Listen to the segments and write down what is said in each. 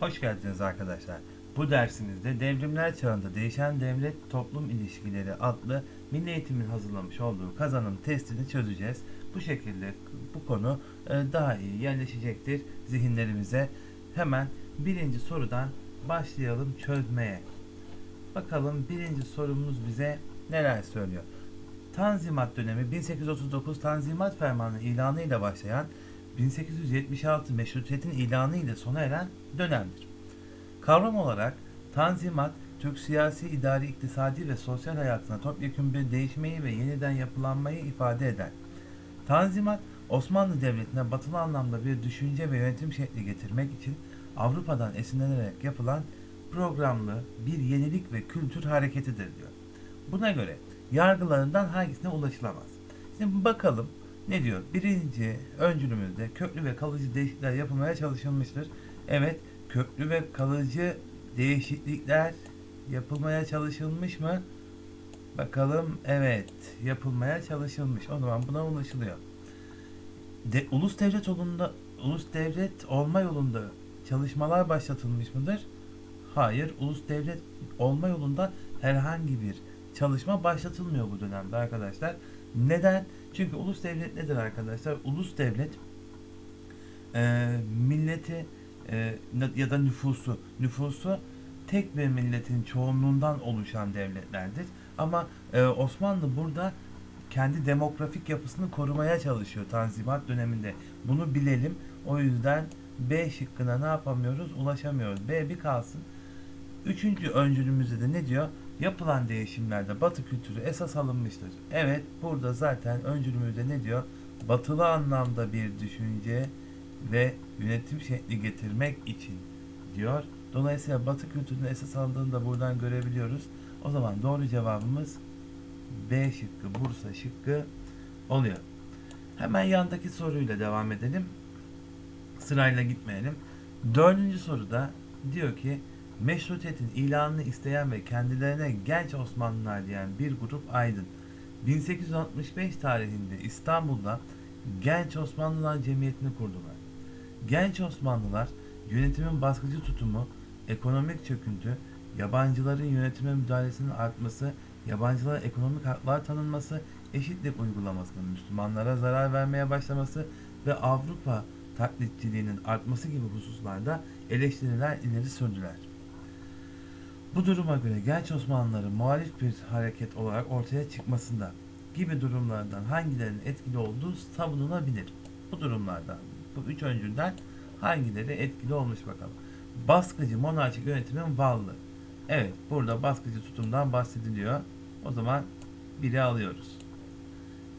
Hoş geldiniz arkadaşlar. Bu dersimizde devrimler çağında değişen devlet toplum ilişkileri adlı Milli Eğitim'in hazırlamış olduğu kazanım testini çözeceğiz. Bu şekilde bu konu e, daha iyi yerleşecektir zihinlerimize. Hemen birinci sorudan başlayalım çözmeye. Bakalım birinci sorumuz bize neler söylüyor. Tanzimat dönemi 1839 Tanzimat Fermanı ilanı ile başlayan 1876 meşrutiyetin ilanı ile sona eren dönemdir. Kavram olarak Tanzimat, Türk siyasi, idari, iktisadi ve sosyal hayatına topyekun bir değişmeyi ve yeniden yapılanmayı ifade eder. Tanzimat, Osmanlı Devleti'ne batılı anlamda bir düşünce ve yönetim şekli getirmek için Avrupa'dan esinlenerek yapılan programlı bir yenilik ve kültür hareketidir diyor. Buna göre yargılarından hangisine ulaşılamaz? Şimdi bakalım ne diyor? Birinci öncülümüzde köklü ve kalıcı değişiklikler yapılmaya çalışılmıştır. Evet, köklü ve kalıcı değişiklikler yapılmaya çalışılmış mı? Bakalım evet yapılmaya çalışılmış. O zaman buna ulaşılıyor. De, ulus devlet yolunda ulus devlet olma yolunda çalışmalar başlatılmış mıdır? Hayır, ulus devlet olma yolunda herhangi bir çalışma başlatılmıyor bu dönemde arkadaşlar. Neden? Çünkü ulus devlet nedir arkadaşlar? Ulus devlet e, milleti e, ya da nüfusu nüfusu tek bir milletin çoğunluğundan oluşan devletlerdir. Ama e, Osmanlı burada kendi demografik yapısını korumaya çalışıyor Tanzimat döneminde. Bunu bilelim. O yüzden B şıkkına ne yapamıyoruz? Ulaşamıyoruz. B bir kalsın. Üçüncü öncülümüzde de ne diyor? Yapılan değişimlerde Batı kültürü esas alınmıştır. Evet, burada zaten öncülümüzde ne diyor? Batılı anlamda bir düşünce ve yönetim şekli getirmek için diyor. Dolayısıyla Batı kültürünün esas aldığını da buradan görebiliyoruz. O zaman doğru cevabımız B şıkkı, Bursa şıkkı oluyor. Hemen yandaki soruyla devam edelim. Sırayla gitmeyelim. Dördüncü soruda diyor ki meşrutiyetin ilanını isteyen ve kendilerine genç Osmanlılar diyen bir grup aydın 1865 tarihinde İstanbul'da Genç Osmanlılar Cemiyeti'ni kurdular. Genç Osmanlılar yönetimin baskıcı tutumu, ekonomik çöküntü, yabancıların yönetime müdahalesinin artması, yabancılara ekonomik haklar tanınması, eşitlik uygulamasının Müslümanlara zarar vermeye başlaması ve Avrupa taklitçiliğinin artması gibi hususlarda eleştiriler ileri sürdüler. Bu duruma göre genç Osmanlıların muhalif bir hareket olarak ortaya çıkmasında gibi durumlardan hangilerinin etkili olduğu savunulabilir. Bu durumlardan, bu üç öncülden hangileri etkili olmuş bakalım. Baskıcı monarşik yönetimin varlığı. Evet, burada baskıcı tutumdan bahsediliyor. O zaman biri alıyoruz.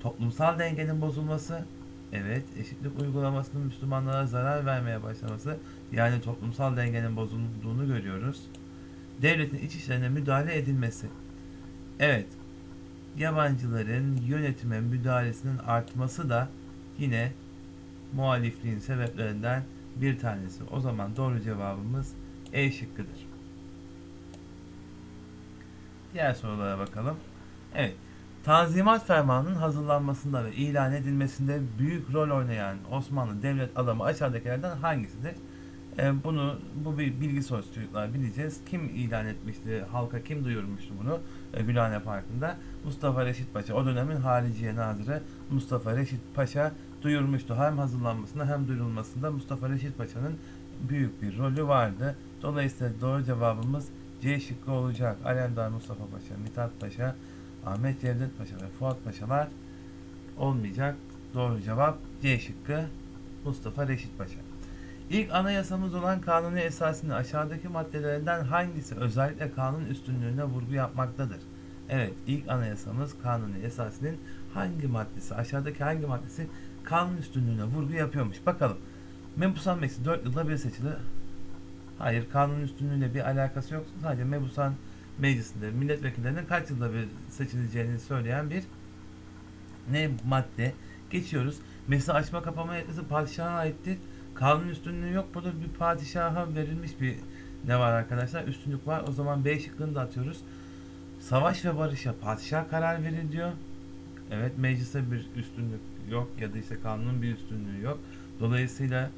Toplumsal dengenin bozulması, evet, eşitlik uygulamasının Müslümanlara zarar vermeye başlaması, yani toplumsal dengenin bozulduğunu görüyoruz. Devletin iç işlerine müdahale edilmesi. Evet, yabancıların yönetime müdahalesinin artması da yine muhalifliğin sebeplerinden bir tanesi. O zaman doğru cevabımız E şıkkıdır. Diğer sorulara bakalım. Evet. Tanzimat Fermanı'nın hazırlanmasında ve ilan edilmesinde büyük rol oynayan Osmanlı devlet adamı aşağıdakilerden hangisidir? Ee, bunu bu bir bilgi sorusu çocuklar bileceğiz. Kim ilan etmişti? Halka kim duyurmuştu bunu? Ee, Gülhane Parkı'nda. Mustafa Reşit Paşa. O dönemin Hariciye Nazırı Mustafa Reşit Paşa duyurmuştu. Hem hazırlanmasında hem duyurulmasında Mustafa Reşit Paşa'nın büyük bir rolü vardı. Dolayısıyla doğru cevabımız C şıkkı olacak. Alemdar Mustafa Paşa, Mithat Paşa, Ahmet Cevdet Paşa ve Fuat Paşalar olmayacak. Doğru cevap C şıkkı Mustafa Reşit Paşa. İlk anayasamız olan kanuni esasının aşağıdaki maddelerinden hangisi özellikle kanun üstünlüğüne vurgu yapmaktadır? Evet, ilk anayasamız kanuni esasının hangi maddesi, aşağıdaki hangi maddesi kanun üstünlüğüne vurgu yapıyormuş? Bakalım. Mebusan Meclisi 4 yılda bir seçilir. Hayır, kanun üstünlüğüyle bir alakası yok. Sadece Mebusan Meclisi'nde milletvekillerinin kaç yılda bir seçileceğini söyleyen bir ne madde. Geçiyoruz. Meclisi açma kapama yetkisi padişaha aittir. Kanun üstünlüğü yok. Burada bir padişaha verilmiş bir ne var arkadaşlar? Üstünlük var. O zaman B şıkkını da atıyoruz. Savaş ve barışa padişah karar verir diyor. Evet meclise bir üstünlük yok ya da işte kanunun bir üstünlüğü yok. Dolayısıyla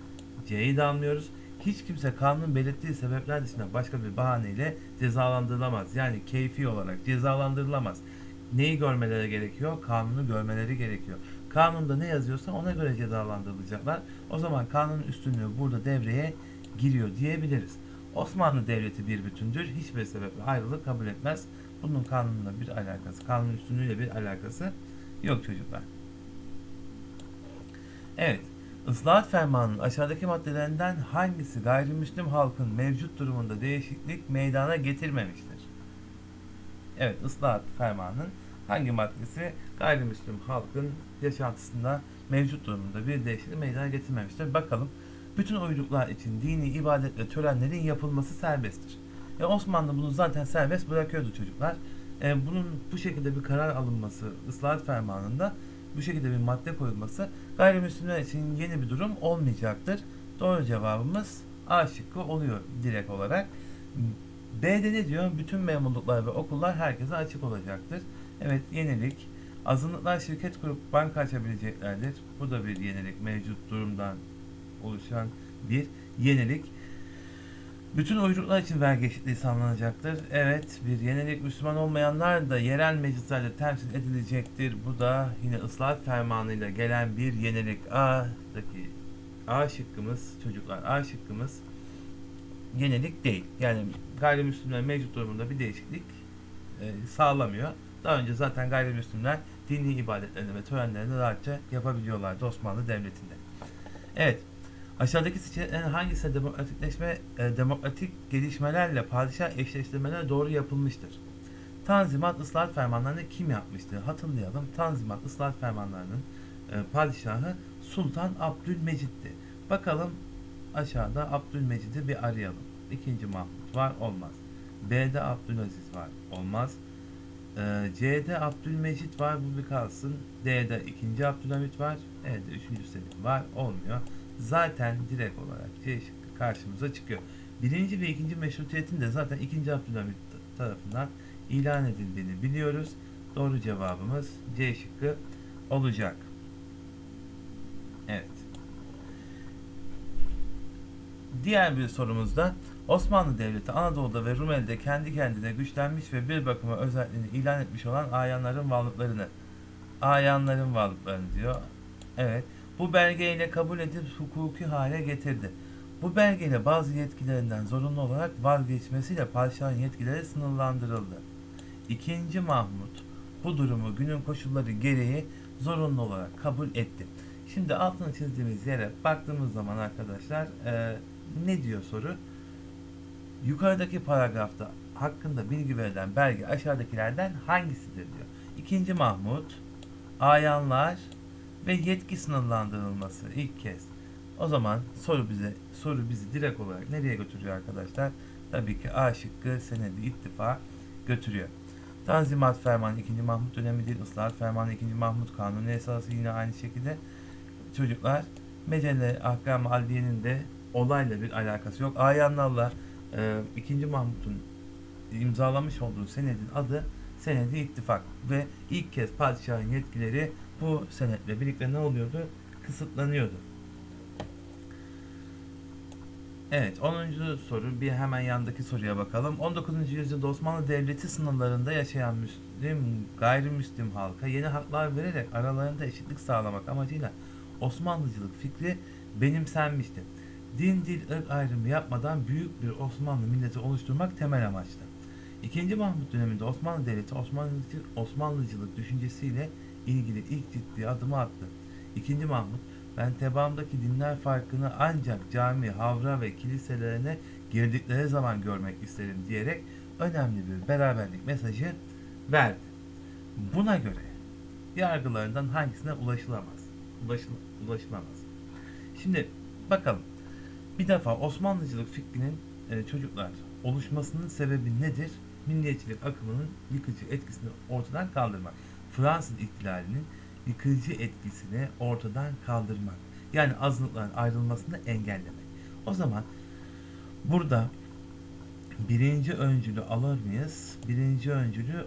C'yi de almıyoruz. hiç kimse kanunun belirttiği sebepler dışında başka bir bahaneyle cezalandırılamaz. Yani keyfi olarak cezalandırılamaz. Neyi görmeleri gerekiyor? Kanunu görmeleri gerekiyor. Kanunda ne yazıyorsa ona göre cezalandırılacaklar. O zaman kanunun üstünlüğü burada devreye giriyor diyebiliriz. Osmanlı Devleti bir bütündür. Hiçbir sebeple ayrılık kabul etmez. Bunun kanunla bir alakası, kanun üstünlüğüyle bir alakası yok çocuklar. Evet, ıslahat fermanının aşağıdaki maddelerinden hangisi gayrimüslim halkın mevcut durumunda değişiklik meydana getirmemiştir? Evet, ıslahat fermanının hangi maddesi gayrimüslim halkın yaşantısında mevcut durumunda bir değişiklik meydana getirmemiştir? Bakalım. Bütün uyruklar için dini ibadet ve törenlerin yapılması serbesttir. E Osmanlı bunu zaten serbest bırakıyordu çocuklar. E, bunun bu şekilde bir karar alınması ıslahat fermanında bu şekilde bir madde koyulması gayrimüslimler için yeni bir durum olmayacaktır. Doğru cevabımız A şıkkı oluyor direkt olarak. B'de ne diyor? Bütün memurluklar ve okullar herkese açık olacaktır. Evet yenilik. Azınlıklar şirket kurup banka açabileceklerdir. Bu da bir yenilik mevcut durumdan oluşan bir yenilik. Bütün uyruklar için vergi eşitliği sağlanacaktır. Evet, bir yenilik Müslüman olmayanlar da yerel meclislerde temsil edilecektir. Bu da yine ıslahat fermanıyla gelen bir yenilik. A'daki A şıkkımız, çocuklar A şıkkımız yenilik değil. Yani gayrimüslimler mevcut durumunda bir değişiklik e, sağlamıyor. Daha önce zaten gayrimüslimler dini ibadetlerini ve törenlerini rahatça yapabiliyorlardı Osmanlı Devleti'nde. Evet, Aşağıdaki seçeneklerin hangisi demokratikleşme, e, demokratik gelişmelerle padişah eşleştirmeler doğru yapılmıştır? Tanzimat ıslahat fermanlarını kim yapmıştır? Hatırlayalım. Tanzimat ıslahat fermanlarının e, padişahı Sultan Abdülmecit'ti. Bakalım aşağıda Abdülmecid'i bir arayalım. İkinci Mahmut var olmaz. B'de Abdülaziz var olmaz. E, C'de Abdülmecit var bu bir kalsın. D'de ikinci Abdülhamit var. E'de üçüncü Selim var olmuyor zaten direkt olarak C şıkkı karşımıza çıkıyor. Birinci ve ikinci meşrutiyetin de zaten ikinci Abdülhamit tarafından ilan edildiğini biliyoruz. Doğru cevabımız C şıkkı olacak. Evet. Diğer bir sorumuzda Osmanlı Devleti Anadolu'da ve Rumeli'de kendi kendine güçlenmiş ve bir bakıma özelliğini ilan etmiş olan ayanların varlıklarını ayanların varlıklarını diyor. Evet. Bu belgeyle kabul edip hukuki hale getirdi. Bu belgeyle bazı yetkilerinden zorunlu olarak vazgeçmesiyle padişahın yetkileri sınırlandırıldı. İkinci Mahmut bu durumu günün koşulları gereği zorunlu olarak kabul etti. Şimdi altını çizdiğimiz yere baktığımız zaman arkadaşlar e, ne diyor soru? Yukarıdaki paragrafta hakkında bilgi verilen belge aşağıdakilerden hangisidir diyor. İkinci Mahmut, ayanlar, ve yetki sınırlandırılması ilk kez. O zaman soru bize soru bizi direkt olarak nereye götürüyor arkadaşlar? Tabii ki A şıkkı senedi ittifa götürüyor. Tanzimat Fermanı 2. Mahmut dönemi değil, ıslahat Fermanı 2. Mahmut kanunu esası yine aynı şekilde çocuklar Mecelle Ahkam Aldiye'nin de olayla bir alakası yok. Ayanlarla 2. Mahmut'un imzalamış olduğu senedin adı senedi ittifak ve ilk kez padişahın yetkileri bu senetle birlikte ne oluyordu? Kısıtlanıyordu. Evet 10. soru bir hemen yandaki soruya bakalım. 19. yüzyılda Osmanlı Devleti sınırlarında yaşayan Müslim, gayrimüslim halka yeni haklar vererek aralarında eşitlik sağlamak amacıyla Osmanlıcılık fikri benimsenmişti. Din, dil, ırk ayrımı yapmadan büyük bir Osmanlı milleti oluşturmak temel amaçtı. İkinci Mahmut döneminde Osmanlı Devleti Osmanlıcılık, Osmanlıcılık düşüncesiyle ilgili ilk ciddi adımı attı. İkinci Mahmut, ben tebaamdaki dinler farkını ancak cami, havra ve kiliselerine girdikleri zaman görmek isterim diyerek önemli bir beraberlik mesajı verdi. Buna göre yargılarından hangisine ulaşılamaz? Ulaşıl ulaşılamaz. Şimdi bakalım. Bir defa Osmanlıcılık fikrinin e, çocuklar oluşmasının sebebi nedir? Milliyetçilik akımının yıkıcı etkisini ortadan kaldırmak. Fransız ihtilalinin yıkıcı etkisini ortadan kaldırmak. Yani azınlıkların ayrılmasını engellemek. O zaman burada birinci öncülü alır mıyız? Birinci öncülü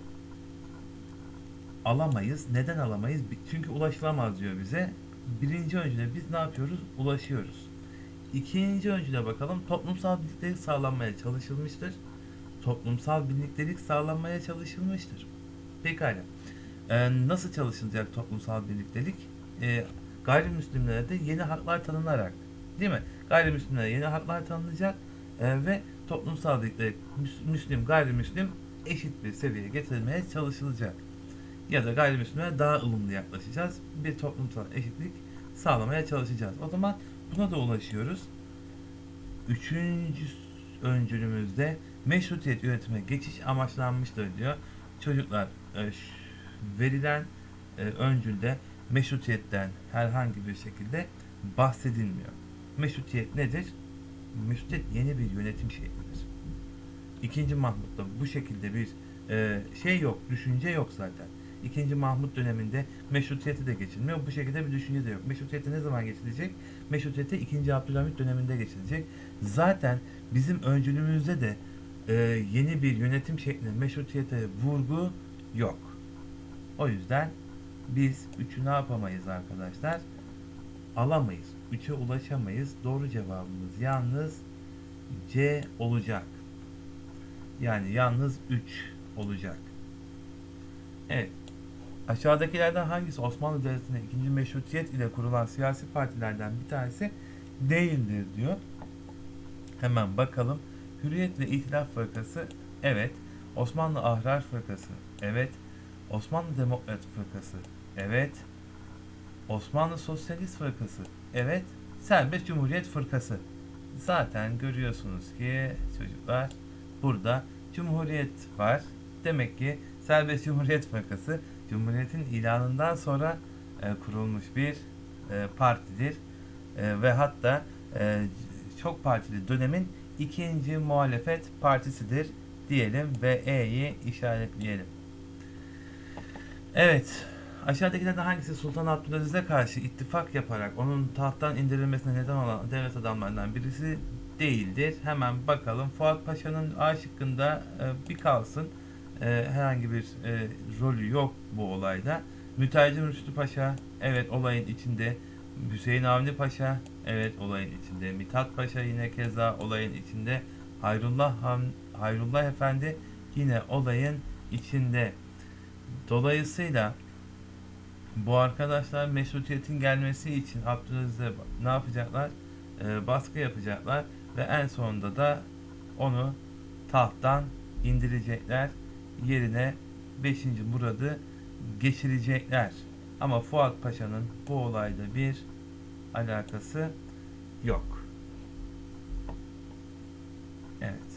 alamayız. Neden alamayız? Çünkü ulaşılamaz diyor bize. Birinci öncüle biz ne yapıyoruz? Ulaşıyoruz. İkinci öncüle bakalım. Toplumsal birliktelik sağlanmaya çalışılmıştır. Toplumsal birliktelik sağlanmaya çalışılmıştır. Pekala. Ee, nasıl çalışılacak toplumsal birliktelik? Ee, gayrimüslimlere de yeni haklar tanınarak, değil mi? Gayrimüslimlere yeni haklar tanınacak e, ve toplumsal birliktelik müs- Müslim, gayrimüslim eşit bir seviyeye getirilmeye çalışılacak. Ya da gayrimüslimlere daha ılımlı yaklaşacağız. Bir toplumsal eşitlik sağlamaya çalışacağız. O zaman buna da ulaşıyoruz. Üçüncü öncülümüzde meşrutiyet yönetime geçiş amaçlanmıştır diyor. Çocuklar e, verilen e, öncülde meşrutiyetten herhangi bir şekilde bahsedilmiyor. Meşrutiyet nedir? Meşrutiyet yeni bir yönetim şeklidir. İkinci Mahmut'ta bu şekilde bir e, şey yok, düşünce yok zaten. İkinci Mahmut döneminde meşrutiyeti de geçilmiyor. Bu şekilde bir düşünce de yok. Meşrutiyete ne zaman geçilecek? Meşrutiyete 2. Abdülhamit döneminde geçilecek. Zaten bizim öncülüğümüzde de e, yeni bir yönetim şekline meşrutiyete vurgu yok. O yüzden biz 3'ü ne yapamayız arkadaşlar? Alamayız. 3'e ulaşamayız. Doğru cevabımız yalnız C olacak. Yani yalnız 3 olacak. Evet. Aşağıdakilerden hangisi Osmanlı Devleti'nde ikinci meşrutiyet ile kurulan siyasi partilerden bir tanesi değildir diyor. Hemen bakalım. Hürriyet ve İtilaf Fırkası evet. Osmanlı Ahrar Fırkası evet. Osmanlı Demokrat Fırkası evet. Osmanlı Sosyalist Fırkası evet. Serbest Cumhuriyet Fırkası. Zaten görüyorsunuz ki çocuklar burada Cumhuriyet var. Demek ki Serbest Cumhuriyet Fırkası Cumhuriyet'in ilanından sonra e, kurulmuş bir e, partidir. E, ve hatta e, çok partili dönemin ikinci muhalefet partisidir diyelim ve E'yi işaretleyelim. Evet. Aşağıdakilerden hangisi Sultan Abdülaziz'e karşı ittifak yaparak onun tahttan indirilmesine neden olan devlet adamlarından birisi değildir? Hemen bakalım. Fuat Paşa'nın A şıkkında e, bir kalsın. E, herhangi bir e, rolü yok bu olayda. Mütercim Rüştü Paşa evet olayın içinde. Hüseyin Avni Paşa evet olayın içinde. Mithat Paşa yine keza olayın içinde. Hayrullah Han, Hayrullah Efendi yine olayın içinde. Dolayısıyla bu arkadaşlar meşrutiyetin gelmesi için Abdülaziz'e ne yapacaklar? Ee, baskı yapacaklar ve en sonunda da onu tahttan indirecekler. Yerine 5. Murad'ı geçirecekler. Ama Fuat Paşa'nın bu olayda bir alakası yok. Evet.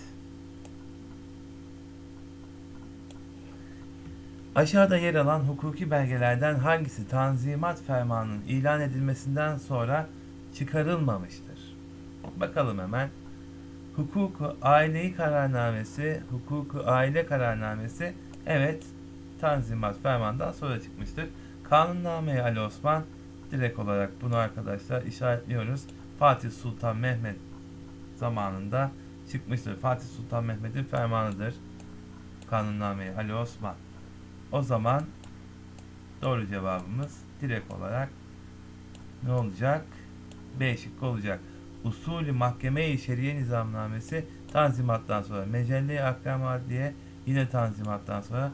Aşağıda yer alan hukuki belgelerden hangisi Tanzimat Fermanı'nın ilan edilmesinden sonra çıkarılmamıştır? Bakalım hemen. Hukuku aileyi kararnamesi, hukuku aile kararnamesi evet Tanzimat Ferman'dan sonra çıkmıştır. Kanunname Ali Osman direkt olarak bunu arkadaşlar işaretliyoruz. Fatih Sultan Mehmet zamanında çıkmıştır. Fatih Sultan Mehmet'in fermanıdır. Kanunname Ali Osman. O zaman doğru cevabımız direkt olarak ne olacak? B şıkkı olacak. Usulü Mahkeme-i Şeriye Nizamnamesi Tanzimat'tan sonra Mecelle-i Akram Adliye yine Tanzimat'tan sonra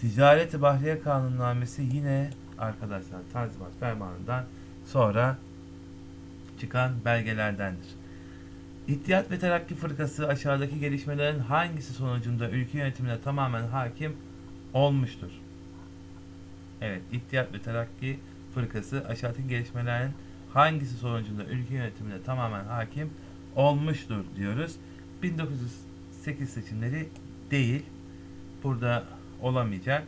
Ticaret-i Bahriye Kanunnamesi yine arkadaşlar Tanzimat Fermanı'ndan sonra çıkan belgelerdendir. İhtiyat ve Terakki Fırkası aşağıdaki gelişmelerin hangisi sonucunda ülke yönetimine tamamen hakim olmuştur? Evet, İhtiyat ve Terakki Fırkası aşağıdaki gelişmelerin hangisi sonucunda ülke yönetimine tamamen hakim olmuştur diyoruz. 1908 seçimleri değil. Burada olamayacak.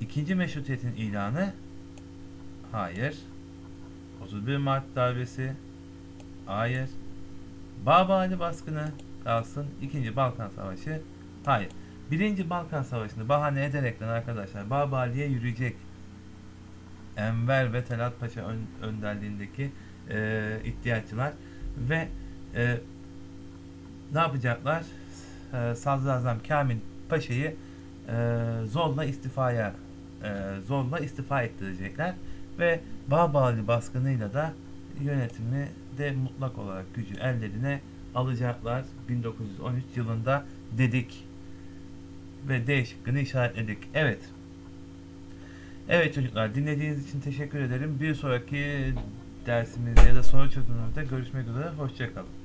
İkinci meşrutiyetin ilanı hayır. 31 Mart darbesi hayır. Babali baskını kalsın. İkinci Balkan Savaşı hayır. Birinci Balkan Savaşı'nı bahane ederekten arkadaşlar Babali'ye yürüyecek Enver ve Talat Paşa ön, önderliğindeki e, ihtiyacçılar ve e, ne yapacaklar? E, Sadrazam Kamil Paşa'yı e, zorla istifaya e, zorla istifa ettirecekler ve Babali baskınıyla da yönetimi de mutlak olarak gücü ellerine alacaklar 1913 yılında dedik ve D şıkkını işaretledik. Evet. Evet çocuklar dinlediğiniz için teşekkür ederim. Bir sonraki dersimizde ya da soru çözümümüzde görüşmek üzere. Hoşçakalın.